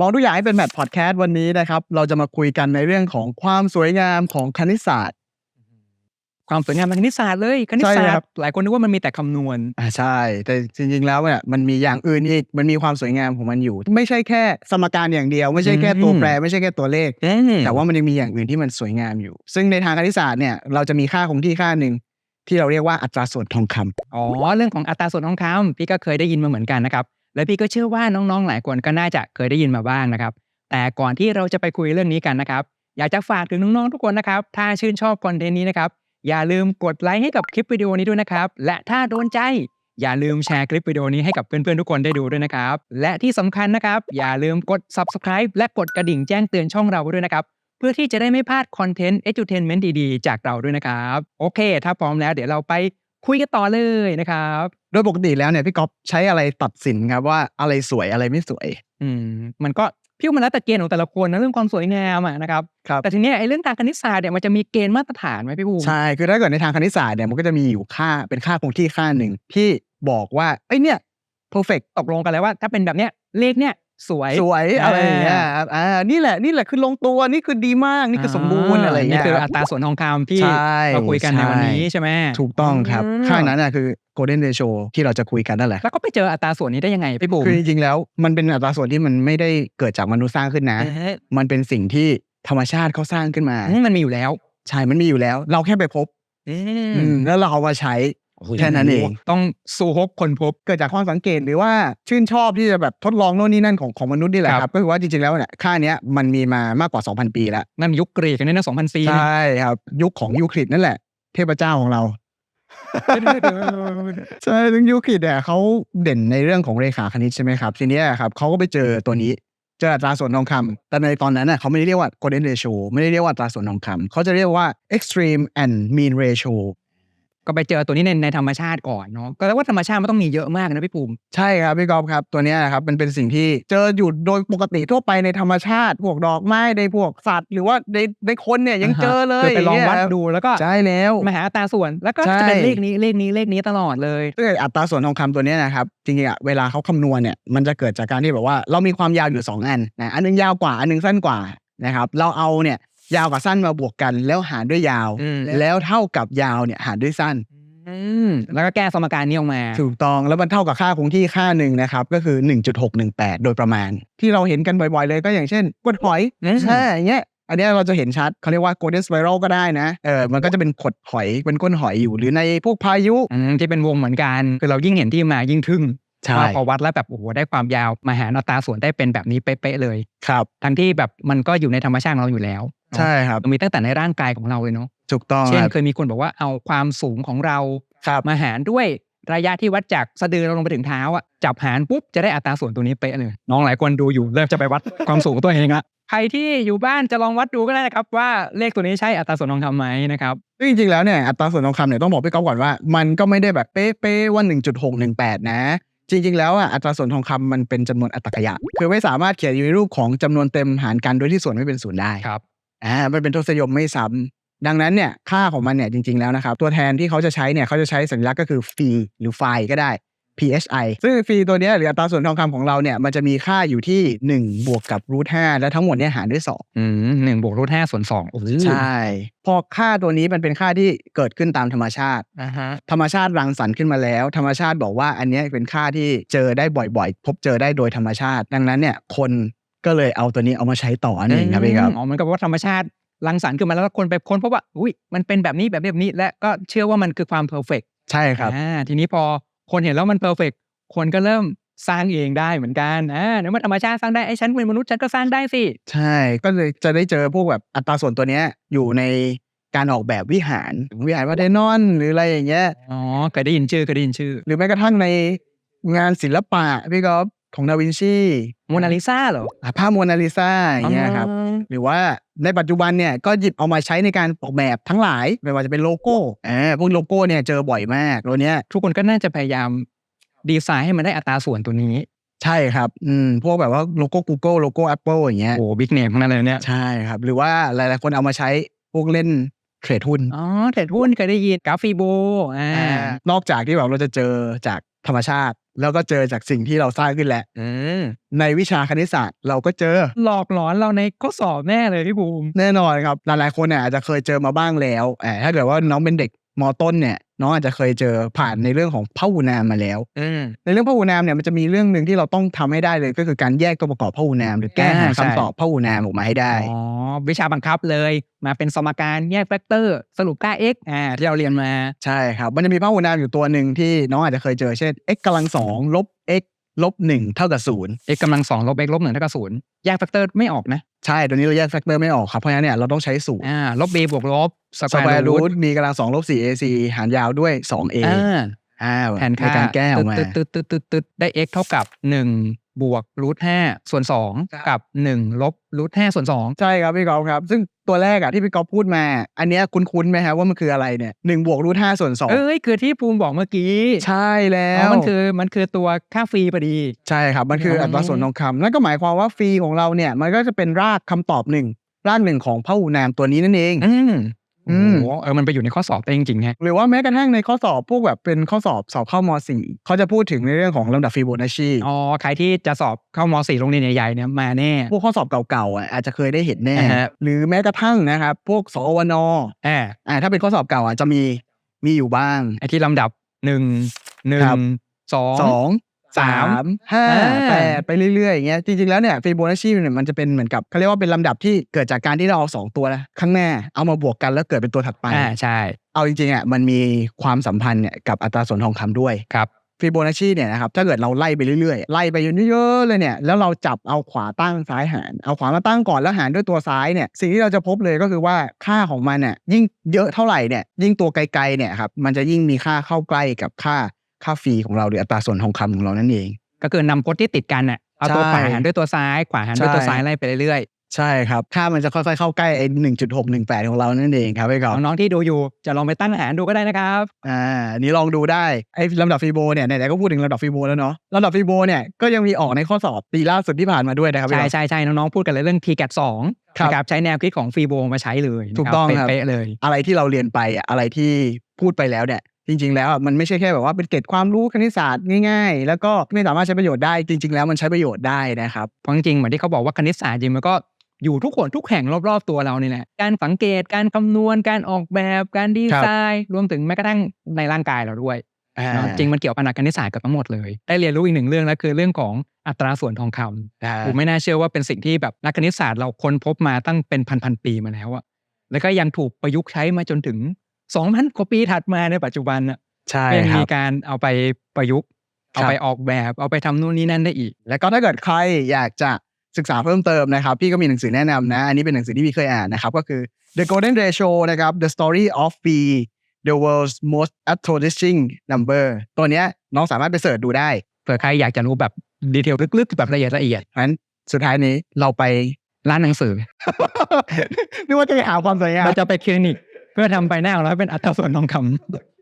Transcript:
มองทุกอย่างให้เป็นแมทพอดแคสต์วันนี้นะครับ เราจะมาคุยกันในเรื่องของความสวยงามของคณิตศาสตร์ ความสวยงามทางคณิตศาสตร์เลยคณิตใช่ศาสครัตบร์หลายคนนึกว่ามันมีแต่คำนวณอ่าใช่ แต่จริงๆแล้วเนี่ยมันมีอย่างอื่นอีกมันมีความสวยงามของมันอยู่ ไม่ใช่แค่สมการอย่างเดียว ไม่ใช่แค่ตัวแปร ไม่ใช่แค่ตัวเลข แต่ว่ามันยังมีอย่างอื่นที่มันสวยงามอยู่ ซึ่งในทางคณิตศาสตร์เนี่ยเราจะมีค่าคงที่ค่าหนึ่งที่เราเรียกว่าอัตราส่วนทองคำอ๋อเรื่องของอัตราส่วนทองคำพี่ก็เคยได้ยินมาเหมือนกันนะครับ และพี่ก็เชื่อว่าน้องๆหลายคนก็น่าจะเคยได้ยินมาบ้างนะครับ แต่ก่อนที่เราจะไปคุยเรื่องนี้กันนะครับ อยากจะฝากถึงน้องๆทุกคนนะครับ ถ้าชื่นชอบคอนเทนต์นี้นะครับ อย่าลืมกดไลค์ให้กับคลิปวิดีโอนี้ด้วยนะครับ และถ้าโดนใจ อย่าลืมแชร์คลิปวิดีโอนี้ให้กับเพื่อนๆทุกคนได้ดูด้วยนะครับ และที่สำคัญนะครับ อย่าลืมกด subscribe และกดกระดิ่งแจ้งเตือนช่องเราไว้ด้วยนะครับ เพื่อที่จะได้ไม่พลาดคอนเทนต์ edutainment ดีๆ จากเราด้วยนะครับ โอเค ถ้าพร้อมแล้วเดี๋ยวเราไป คุยกันต่อเลยนะครับ โดยปกติแล้วเนี่ยพี่ก๊อฟใช้อะไรตัดสินครับว่าอะไรสวยอะไรไม่สวย อืมมันก็พี่ว่ามันแล้วแต่เกณฑ์ของแต่ละคนนะเรื่องความสวยงามอะนะครับ ครับ แต่ทีเนี้ยไอ้เรื่องทางคณิตศาสตร์เนี่ยมันจะมีเกณฑ์มาตรฐานไหมพี่ภูมิใช่ คือถ้าเกิดในทางคณิตศาสตร์เนี่ยมันก็จะมีอยู่ค่าเป็นค่าคงที่ค่าหนึ่งที่บอกว่าไอ้ยเนี่ย perfect ตกลงกันแล้วว่าถ้าเป็นแบบเนี้ยเลขเนี่ย สวยสวยอะไรอย่างเงี้ยครับอ่านี่แหละนี่แหละคือลงตัวนี่คือดีมากนี่คือสมบูรณ์อะไรอย่างเงี้ยนี่คือคอัรับตราส่วนทองคำที่ใช่เราคุยกันในวันนี้ใช่ไหมถูกต้องครับอืมค่านั้นน่ะคือ golden ratio ที่เราจะคุยกันนั่นแหละแล้วก็ไปเจออัตราส่วนนี้ได้ยังไงพี่บุ๋มคือจริงๆแล้วมันเป็นอัตราส่วนที่มันไม่ได้เกิดจากมนุษย์สร้างขึ้นนะเอ๊ะมันเป็นสิ่งที่ธรรมชาติเขาสร้างขึ้นมา มันมีอยู่แล้วใช่มันมีอยู่แล้ว เราแค่ไปพบอือืมแล้วเราเอามาใช้ แค่นั้นเอง ต้องสู่ฮกคนพบเกิดจากความสังเกตหรือว่าชื่นชอบที่จะแบบทดลองโน่นนี่นั่นของของมนุษย์นี่แหละคครัรับบก็คือว่าจริงๆแล้วเนี่ยค่าเนี้ยมันมีมามากกว่า 2,000 ปีแล้ว นั่นยุคกรีกกันเนี่ยนะสองพันปี ใช่ครับ ยุคของยูคลิดนั่นแหละ เทพเจ้าของเราใช่ซึ่งยูคลิดเนี่ยเขาเด่นในเรื่องของเรขาคณิตใช่ไหมครับ ทีเนี้ยครับเขาก็ไปเจอตัวนี้เจออัตราส่วนทองคำแต่ในตอนนั้นน่ะเขาไม่ได้เรียกว่า golden ratio ไม่ได้เรียกว่าอัตราส่วนทองคำเขาจะเรียกว่า extreme and mean ratio ก็ไปเจอตัวนี้ในในธรรมชาติก่อนเนาะก็แล้วว่าธรรมชาติมันต้องมีเยอะมากนะพี่ภูมิใช่ครับพี่กอล์ฟครับตัวเนี้ยนะครับมันเป็นสิ่งที่เจออยู่โดยปกติทั่วไปในธรรมชาติ พวกดอกไม้ในพวกสัตว์ หรือว่าในในคนเนี่ยยังเจอเลยคือไปลองวัดย่าเยดูแล้วก็ใช่แล้วมาหาอัตราส่วนแล้วก็ใช่จะเป็นเลขนี้เลขนี้เลขนี้ตลอดเลยซึ่งไอ้อัตราส่วนทองคำตัวเนี้ยนะครับจริงๆอะเวลาเขาคำนวณเนี่ยมันจะเกิดจากการที่แบบว่าเรามีความยาวอยู่ 2 อันนะอันหนึงยาวกว่าอันหนึงสั้นกว่านะครับเราเอาเนี่ย ยาวกับสั้นมาบวกกัน แล้วหารด้วยยาวอืมแล้วเท่ากับยาวเนี่ยหารด้วยสั้นอืมแล้วก็แก้สมการนี้ออกมา ถูกต้องแล้วมันเท่ากับค่าคงที่ค่าหนึ่งนะครับ ก็คือ 1.618 โดยประมาณ ที่เราเห็นกันบ่อยๆเลยก็อย่างเช่นกดหอยอืมใช่อย่างเงี้ยอันเนี้ยเราจะเห็นชัดเขาเรียกว่า golden spiral ก็ได้นะเออมันก็จะเป็นขดหอยเป็นก้นหอยอยู่หรือในพวกพายุอืมที่เป็นวงเหมือนกัน คือเรายิ่งเห็นที่มายิ่งทึ่งใช่ว่าพอวัดแล้วแบบโอ้โหได้ความยาวมาหาอัตราส่วนได้เป็นแบบนี้เป๊ะๆเลย ครับ ทั้งที่แบบมันก็อยู่ในธรรมชาติของเราอยู่แล้วเนอะ ใช่ครับมันมีตั้งแต่ในร่างกายของเราเลยเนาะถูกต้องเช่นครับเคยมีคนบอกว่าเอาความสูงของเราครับมาหารด้วยระยะที่วัดจากสะดือเราลงไปถึงเท้าอะจับหารปุ๊บจะได้อัตราส่วนตัวนี้เป๊ะเลยน้องหลายคนดูอยู่เริ่มจะไปวัดความสูงของตัวเองละใครที่อยู่บ้านจะลองวัดดูก็ได้นะครับ ว่าเลขตัวนี้ใช่อัตราส่วนทองคำไหมนะครับซึ่งจริงๆแล้วเนี่ยอัตราส่วนทองคำเนี่ยต้องบอกพี่ก๊อฟก่อนว่า มันก็ไม่ได้แบบเป๊ะๆว่า 1.618 นะ จริง ๆ แล้วอะอัตราส่วนทองคำมันเป็นจำนวนอัตราขยะ คือไม่สามารถเขียนอยู่ในรูปของจำนวนเต็มหารกันโดยที่ส่วนไม่เป็นศูนย์ได้ครับ อ่ามันเป็นทศนิยมไม่ซ้ำดังนั้นเนี่ยค่าของมันเนี่ยจริง ๆแล้วนะครับ ตัวแทนที่เขาจะใช้เนี่ยเขาจะใช้สัญลักษณ์ก็คือฟีหรือไฟก็ได้ PHI ซึ่งฟีตัวเนี้ยหรืออัตราส่วนทองคำของเราเนี่ยมันจะมีค่าอยู่ที่ 1 บวกกับรูท5และทั้งหมดเนี่ยหารด้วย2อืมหนึ่งบวกรูทห้าส่วนสองโอ้โหใช่ พอค่าตัวนี้มันเป็นค่าที่เกิดขึ้นตามธรรมชาติอ่าฮะธรรมชาติรังสรรค์ขึ้นมาแล้ว ธรรมชาติบอกว่าอันเนี้ยเป็นค่าที่เจอได้บ่อยๆ พบเจอได้โดยธรรมชาติ ดังนั้นเนี่ยคน ก็เลยเอาตัวนี้เอามาใช้ต่อนั่นเองครับพี่ครับอ๋อเหมันกับว่าธรรมชาติรังสรรค์ขึ้นมาแล้วคนไปค้นพบว่าอุ้ยมันเป็นแบบนี้แบบนี้แบบนี้ และก็เชื่อว่ามันคือความเพอร์เฟกใช่ครับอ่าทีนี้พอคนเห็นแล้วมันเพอร์เฟกคนก็เริ่มสร้างเองได้เหมือนกันอ่าเดี๋ยวมันธรรมชาติสร้างได้ไอ้ฉันเป็นมนุษย์ฉันก็สร้างได้สิ ใช่ ก็เลยจะได้เจอพวกแบบอัตราส่วนตัวเนี้ยอยู่ในการออกแบบวิหารวิหารวัดเดนอนหรืออะไรอย่างเงี้ย อ๋อเคยได้ยินชื่อเคยได้ยินชื่อ หรือแม้กระทั่งในงานศิลปะพี่ก๊อฟ ของดาวินชีโมนาลิซาเหรออะภาพโมนาลิซาอย่างเงี้ยครับอ๋อหรือว่าในปัจจุบันเนี่ยก็หยิบเอามาใช้ในการออกแบบทั้งหลาย ไม่ว่าจะเป็นโลโก้อ่าพวกโลโก้เนี่ยเจอบ่อยมากตัวเนี้ยทุกคนก็น่าจะพยายามดีไซน์ให้มันได้อัตราส่วนตัวนี้ ใช่ครับอืมพวกแบบว่าโลโก้ Google โลโก้ Apple อย่างเงี้ยโอ้บิ๊กเนมทั้งนั้นเลยเนี่ยใช่ครับ หรือว่าหลายๆคนเอามาใช้พวกเล่นเทรดหุ้นอ๋อเทรดหุ้นเคยได้ยินกราฟีโบอ่านอกจากที่แบบเราจะเจอจาก ธรรมชาติ แล้วก็เจอจากสิ่งที่เราสร้างขึ้นแหละอืมในวิชาคณิตศาสตร์เราก็เจอ หลอกหลอนเราในข้อสอบแน่เลยพี่บูมแน่นอนครับหลายๆคนเนี่ยอาจจะเคยเจอมาบ้างแล้วแต่ถ้าเกิดว่าน้องเป็นเด็กมต้นเนี่ยน้องอาจจะเคยเจอผ่านในเรื่องของพหูนามมาแล้วอืมในเรื่องพหูนามเนี่ยมันจะมีเรื่องหนึ่งที่เราต้องทำให้ได้เลยก็คือการแยกตัวประกอบพหูนาม หรือแก้หาอ่าใช่คำตอบพหูนามออกมาให้ได้อ๋อ วิชาบังคับเลย มาเป็นสมการแยกแฟกเตอร์ สรุปค่า x อ่าที่เราเรียนมา ใช่ครับ มันจะมีพหูนามอยู่ตัวหนึ่งที่น้องอาจจะเคยเจอเช่น x กำลังสองลบ x ลบหนึ่งเท่ากับศูนย์ x กำลังสองลบ x ลบหนึ่งเท่ากับศูนย์แยกแฟกเตอร์ไม่ออกนะ ใช่ตัวนี้เราแยกแฟกเตอร์ไม่ออกครับ เพราะฉะนั้นเนี่ยเราต้องใช้สูตรอ่าลบ b บวกลบสสแควแควร์ร์รูรูททมีกำลังสองลบสี่ ac หารยาวด้วยสอง a อ่าอ่าแทนในค่าการแก้ออกมาตึ๊ดตึ๊ดตึ๊ดตึ๊ดตึ๊ดได้ x เท่ากับหนึ่ง บวกรูทห้าส่วนสองครับกับหนึ่งลบรูทห้าส่วนสองใช่ครับพี่กอล์ฟครับ ซึ่งตัวแรกอะที่พี่กอล์ฟพูดมา อันเนี้ยคุ้นๆไหมครับว่ามันคืออะไรเนี่ยหนึ่งบวกรูทห้าส่วนสองเอ้ยคือที่ภูมิบอกเมื่อกี้ ใช่แล้อ๋อวมันคือมันคือตัวค่าฟรีพอดี ใช่ครับ มันคืออ๋ออัอัตราส่วนทองคำนั่นก็หมายความว่าฟรีของเราเนี่ยมันก็จะเป็นรากคำตอบหนึ่งรากหนึ่งของพหูนามตัวนี้นั่นเองอืมอื โอ้มโหเออมันไปอยู่ในข้อสอบได้จริงๆฮะหรือว่าแม้กระทั่งในข้อสอบพวกแบบเป็นข้อสอบสอบเข้าม .4 เขาจะพูดถึงในเรื่องของลำดับฟิโบนัชชีอ๋อใครที่จะสอบเข้ามสี่โรงเรียนใหญ่ๆเนี่ยมาแน่พวกข้อสอบเก่าๆอะอาจจะเคยได้เห็นแน่อ่าฮะหรือแม้กระทั่งนะครับพวกสอวนอ่าอ่าถ้าเป็นข้อสอบเก่าอะจะมีมีอยู่บ้างไอ้ที่ลำดับหนึ่งหนึ่ครังบสองสอง สาสามมห้าอ่าแปดไปเรื่อยๆอย่างเงี้ยจริงๆแล้วเนี่ยฟิโบนัชชีเนี่ยมันจะเป็นเหมือนกับเขาเรียกว่าเป็นลำดับที่เกิดจากการที่เราเอาสองตัวข้างหน้าเอามาบวกกันแล้วเกิดเป็นตัวถัดไปอ่าใช่ เอาจริงๆอะมันมีความสัมพันธ์เนี่ยกับอัตราส่วนทองคำด้วยครับฟิโบนัชชีเนี่ยนะครับถ้าเกิดเราไล่ไปเรื่อยๆไล่ไปเยอะๆเลยเนี่ยแล้วเราจับเอาขวาตั้งซ้ายหารเอาขวามาตั้งก่อนแล้วหารด้วยตัวซ้ายเนี่ยสิ่งที่เราจะพบเลยก็คือว่าค่าของมันเนี่ยยิ่งเยอะเท่าไหร่เนี่ยยิ่งตัวไกลๆเนี่ยครับมันจะยิ่งมีค่าเข้าใกล้กับค่า ค่าฟรีของเราหรืออัตราส่วนทองคำของเรานั่นเอง ก็คือนำพจน์ที่ติดกันน่ะเอาตัวใช่ขวาหารด้วยตัวซ้ายขวาหารด้วยตัวใช่ซ้ายไล่ไปเรื่อยใช่ครับ ค่ามันจะค่อยๆ เข้าใกล้ไอ้หนึ่งจุดหกหนึ่งแปดของเรานั่นเองครับพี่กอล์ฟๆน้องๆที่ดูอยู่จะลองไปตั้งหารดูก็ได้นะครับอ่าอันนี้ลองดูได้ไอ้ลำดับฟีโบเนี่ยไหนๆก็พูดถึงลำดับฟีโบแล้วเนาะลำดับฟีโบเนี่ยก็ยังมีออกในข้อสอบปีล่าสุดที่ผ่านมาด้วยนะครับพี่ใช่กอล์ฟใช่ใช่น้องๆพูดกันเลยเรื่อง t g a t สองครับนะครับใช้แนวคิดของฟีโบมาใช้เลยถูกต้องครับเป๊ะๆเลย อะไรที่เราเรียนไปอะอะไรที่พูดไปแล้วเนี่ย จริง ๆ แล้วอะมันไม่ใช่แค่แบบว่าเป็นเกร็ดความรู้คณิตศาสตร์ง่ายๆ แล้วก็ไม่สามารถใช้ประโยชน์ได้จริง ๆ แล้วมันใช้ประโยชน์ได้นะครับเพราะจริงๆเหมือนที่เขาบอกว่าคณิตศาสตร์จริงมันก็อยู่ทุกคนทุกแห่งรอบๆตัวเรานี่แหละ การสังเกต การคำนวณ การออกแบบ การดีไซน์ รวมถึงแม้กระทั่งในร่างกายเราด้วยอ่าเนาะจริงมันเกี่ยวกับนักคณิตศาสตร์กับทั้งหมดเลย ได้เรียนรู้อีกหนึ่งเรื่องแล้วคือเรื่องของอัตราส่วนทองคำอ่าผมไม่น่าเชื่อว่าเป็นสิ่งที่แบบนักคณิตศาสตร์เราค้นพบมาตั้งเป็นพันๆปีมาแล้วอะแล้วก็ยังถูกประยุกต์ใช้มาจนถึง สองพันกว่าปีถัดมาในปัจจุบันอะใช่ก็ยังคมีรับการเอาไปประยุกต์ เอาครับไปออกแบบ เอาไปทำนู่นนี่นั่นได้อีก แล้วก็ถ้าเกิดใครอยากจะศึกษาเพิ่มเติมนะครับ พี่ก็มีหนังสือแนะนำนะ อันนี้เป็นหนังสือที่พี่เคยอ่านนะครับ ก็คือ The Golden Ratio นะครับ The Story of B The World's Most Astonishing Number ตัวเนี้ยน้องสามารถไปเสิร์ชดูได้เผื่อใครอยากจะรู้แบบดีเทลลึกๆ แบบละเอียดละเอียดเพราะฉะนั้นสุดท้ายนี้เราไปร้านหนังสือนึกว่าจะไปหาความสวยงามเราจะไปคลินิก เพื่อทำใบหน้าของเราให้เป็นอัตราส่วนทองคำ